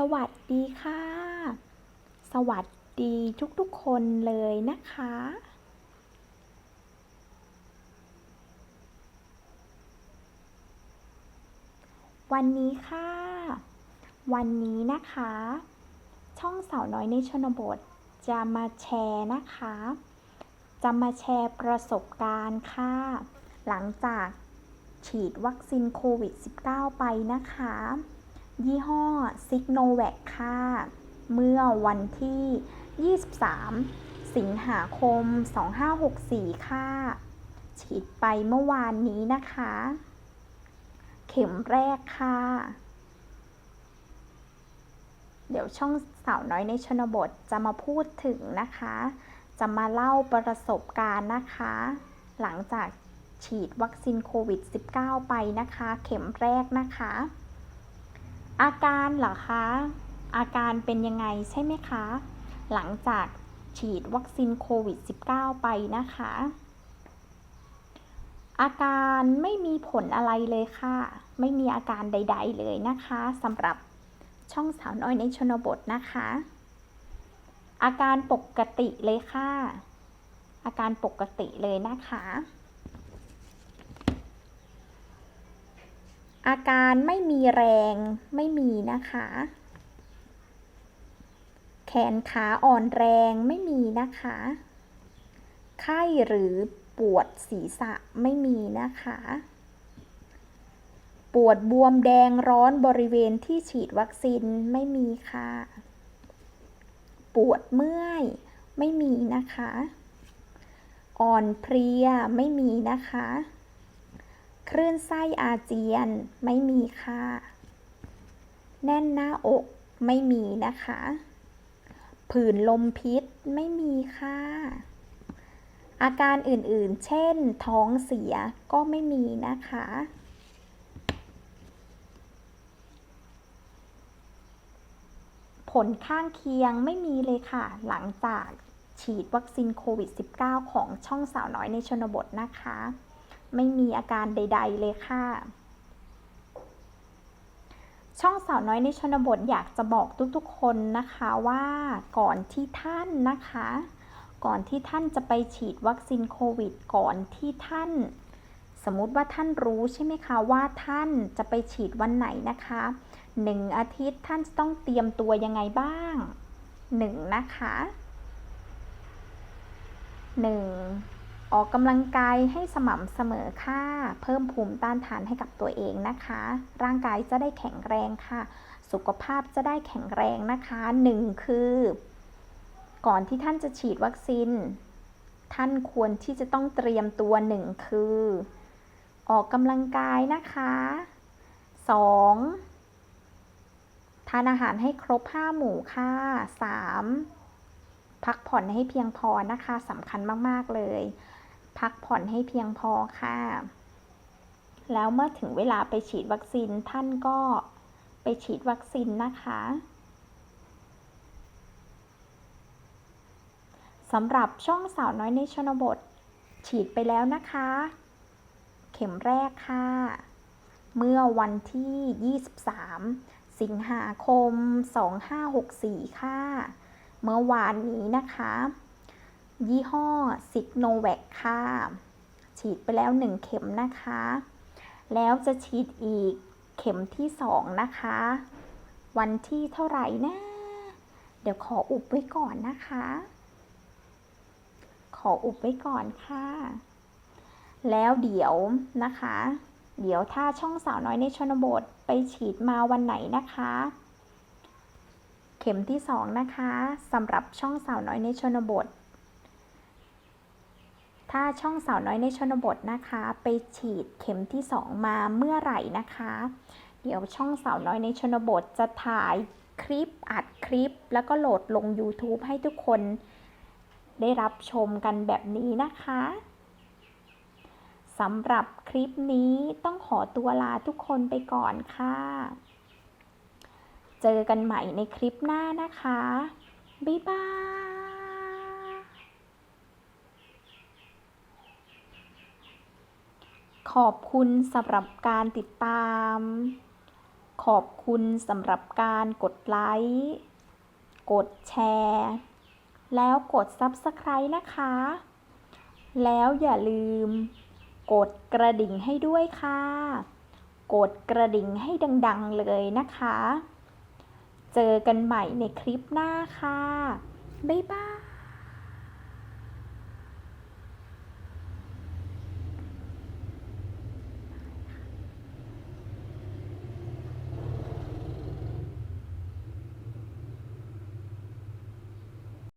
สวัสดีค่ะ สวัสดีทุกๆคนเลยนะคะ วันนี้ค่ะ วันนี้นะคะ ช่องสาวน้อยในชนบทจะมาแชร์นะคะ จะมาแชร์ประสบการณ์ค่ะ หลังจากฉีดวัคซีนโควิด -19 ไปนะคะ ยี่ห้อซิกโนแวคค่ะ เมื่อวันที่ 23 สิงหาคม 2564 ค่ะ ฉีดไปเมื่อวานนี้นะคะ เข็มแรกค่ะ เดี๋ยวช่องสาวน้อยในชนบทจะมาพูดถึงนะคะ จะมาเล่าประสบการณ์นะคะ หลังจากฉีดวัคซีนโควิด -19 ไปนะคะ เข็มแรกนะคะ อาการเหรอคะ อาการเป็นยังไงใช่ไหมคะ หลังจากฉีดวัคซีนโควิด -19 ไปนะคะ อาการไม่มีผลอะไรเลยค่ะ ไม่มีอาการใด ๆ เลยนะคะสำหรับช่องสาวน้อยในชนบทนะคะ อาการปกติเลยค่ะ อาการปกติเลยนะคะ อาการไม่มีแรงไม่มีนะคะ แขนขาอ่อนแรงไม่มีนะคะ ไข้หรือปวดศีรษะไม่มีนะคะ ปวดบวมแดงร้อนบริเวณที่ฉีดวัคซีนไม่มีค่ะ ปวดเมื่อยไม่มีนะคะ อ่อนเพลียไม่มีนะคะ คลื่นไส้อาเจียนไม่มีค่ะ แน่นหน้าอกไม่มีนะคะ ผื่นลมพิษไม่มีค่ะ อาการอื่นๆ เช่น ท้องเสียก็ไม่มีนะคะ ผลข้างเคียงไม่มีเลยค่ะ หลังจากฉีดวัคซีนโควิด -19 ของช่องสาวน้อยในชนบทนะคะ ไม่มีอาการใด ๆ เลยค่ะ ช่องสาวน้อยในชนบทอยากจะบอกทุกๆคนนะคะว่าก่อนที่ท่านนะคะ ก่อนที่ท่านจะไปฉีดวัคซีนโควิด ก่อนที่ท่านสมมุติว่าท่านรู้ใช่ไหมคะว่าท่านจะไปฉีดวันไหนนะคะหนึ่งอาทิตย์ท่านจะต้องเตรียมตัวยังไงบ้างหนึ่งนะคะหนึ่ง ออกกำลังกายให้สม่ำเสมอค่ะ เพิ่มภูมิต้านทานให้กับตัวเองนะคะ ร่างกายจะได้แข็งแรงค่ะ สุขภาพจะได้แข็งแรงนะคะหนึ่งคือ ก่อนที่ท่านจะฉีดวัคซีน ท่านควรที่จะต้องเตรียมตัวหนึ่งคือ ออกกำลังกายนะคะสองทานอาหารให้ครบห้าหมู่ค่ะสามพักผ่อนให้เพียงพอนะคะสำคัญมาก ๆ เลย พักผ่อนให้เพียงพอค่ะ แล้วเมื่อถึงเวลาไปฉีดวัคซีนท่านก็ไปฉีดวัคซีนนะคะสำหรับช่องสาวน้อยในชนบท ฉีดไปแล้วนะคะ เข็มแรกค่ะ เมื่อวันที่ 23 สิงหาคม 2564 ค่ะ เมื่อวานนี้นะคะ ยี่ห้อซิกโนแวคค่ะ ฉีดไปแล้ว 1 เข็มนะคะ แล้วจะฉีดอีกเข็มที่ 2 นะคะ วันที่เท่าไหร่นะ เดี๋ยวขออุบไว้ก่อนนะคะ ขออุบไว้ก่อนค่ะ แล้วเดี๋ยวนะคะ เดี๋ยวถ้าช่องสาวน้อยในชนบทไปฉีดมาวันไหนนะคะเข็มที่สองนะคะสำหรับช่องสาวน้อยในชนบท ถ้าช่องสาวน้อยในชนบทนะคะ ไปฉีดเข็มที่สองมาเมื่อไหร่นะคะ เดี๋ยวช่องสาวน้อยในชนบทจะถ่ายคลิปอัดคลิป แล้วก็โหลดลง YouTube ให้ทุกคนได้รับชมกันแบบนี้นะคะสำหรับคลิปนี้ต้องขอตัวลาทุกคนไปก่อนค่ะ เจอกันใหม่ในคลิปหน้านะคะ บ๊ายบาย ขอบคุณสำหรับการติดตาม ขอบคุณสำหรับการกดไลค์ กดแชร์ แล้วกด Subscribe นะคะ แล้วอย่าลืม กดกระดิ่งให้ด้วยค่ะ กดกระดิ่งให้ดังๆเลยนะคะ เจอกันใหม่ในคลิปหน้าค่ะ บ๊ายบาย